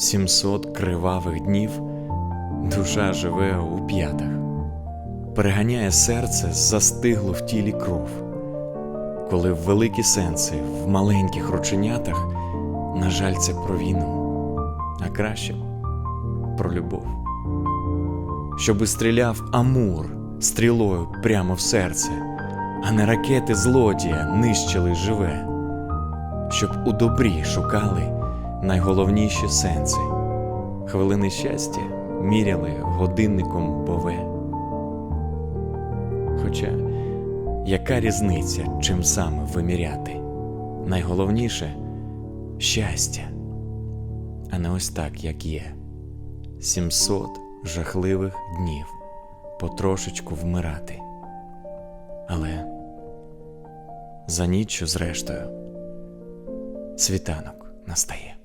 700 кривавих днів душа живе у п'ятах, переганяє серце застиглу в тілі кров, коли великі сенси в маленьких рученятах, на жаль, це про війну, а краще про любов. Щоби стріляв Амур стрілою прямо в серце, а не ракети злодія нищили живе, щоб у добрі шукали найголовніші сенси. Хвилини щастя міряли годинником бове. Хоча яка різниця, чим саме виміряти? Найголовніше щастя, а не ось так, як є. 700 жахливих днів потрошечку вмирати. Але за ніччю, зрештою, світанок настає.